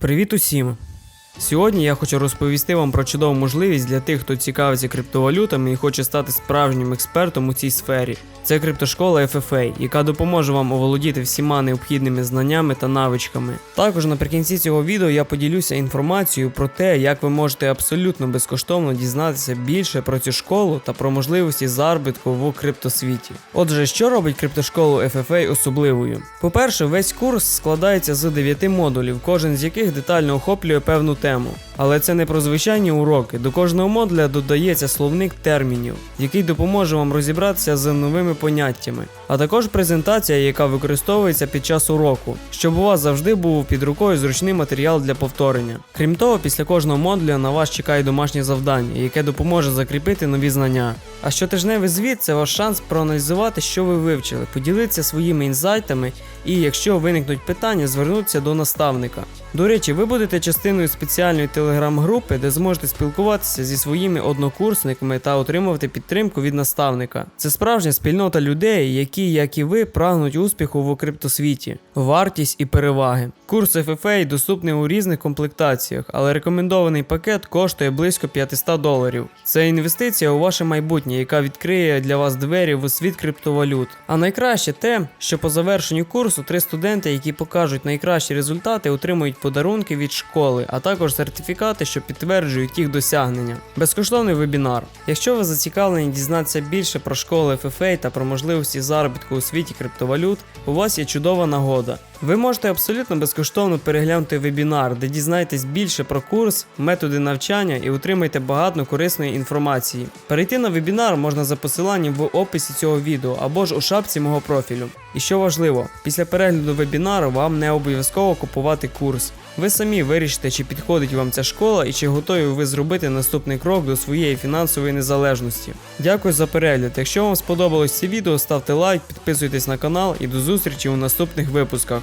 Привіт усім! Сьогодні я хочу розповісти вам про чудову можливість для тих, хто цікавиться криптовалютами і хоче стати справжнім експертом у цій сфері. Це криптошкола FFA, яка допоможе вам оволодіти всіма необхідними знаннями та навичками. Також наприкінці цього відео я поділюся інформацією про те, як ви можете абсолютно безкоштовно дізнатися більше про цю школу та про можливості заробітку в криптосвіті. Отже, що робить криптошколу FFA особливою? По-перше, весь курс складається з 9 модулів, кожен з яких детально охоплює певну тему. Але це не про звичайні уроки. До кожного модуля додається словник термінів, який допоможе вам розібратися з новими поняттями, а також презентація, яка використовується під час уроку, щоб у вас завжди був під рукою зручний матеріал для повторення. Крім того, після кожного модуля на вас чекає домашнє завдання, яке допоможе закріпити нові знання. А щотижневий звіт це ваш шанс проаналізувати, що ви вивчили, поділитися своїми інсайтами і, якщо виникнуть питання, звернутися до наставника. До речі, ви будете частиною спеціальної телеграм-групи, де зможете спілкуватися зі своїми однокурсниками та отримувати підтримку від наставника. Це справжня спільнота людей, які, як і ви, прагнуть успіху в криптосвіті, вартість і переваги. Курс FFA доступний у різних комплектаціях, але рекомендований пакет коштує близько 500 доларів. Це інвестиція у ваше майбутнє, яка відкриє для вас двері в світ криптовалют. А найкраще те, що по завершенню курсу три студенти, які покажуть найкращі результати, отримують подарунки від школи, а також сертифікати, що підтверджують їх досягнення. Безкоштовний вебінар. Якщо ви зацікавлені дізнатися більше про школи FFA та про можливості заробітку у світі криптовалют, у вас є чудова нагода. Ви можете абсолютно безкоштовно переглянути вебінар, де дізнаєтесь більше про курс, методи навчання і отримаєте багато корисної інформації. Перейти на вебінар можна за посиланням в описі цього відео або ж у шапці мого профілю. І що важливо, після перегляду вебінару вам не обов'язково купувати курс. Ви самі вирішите, чи підходить вам ця школа і чи готові ви зробити наступний крок до своєї фінансової незалежності. Дякую за перегляд. Якщо вам сподобалось це відео, ставте лайк, підписуйтесь на канал і до зустрічі у наступних випусках.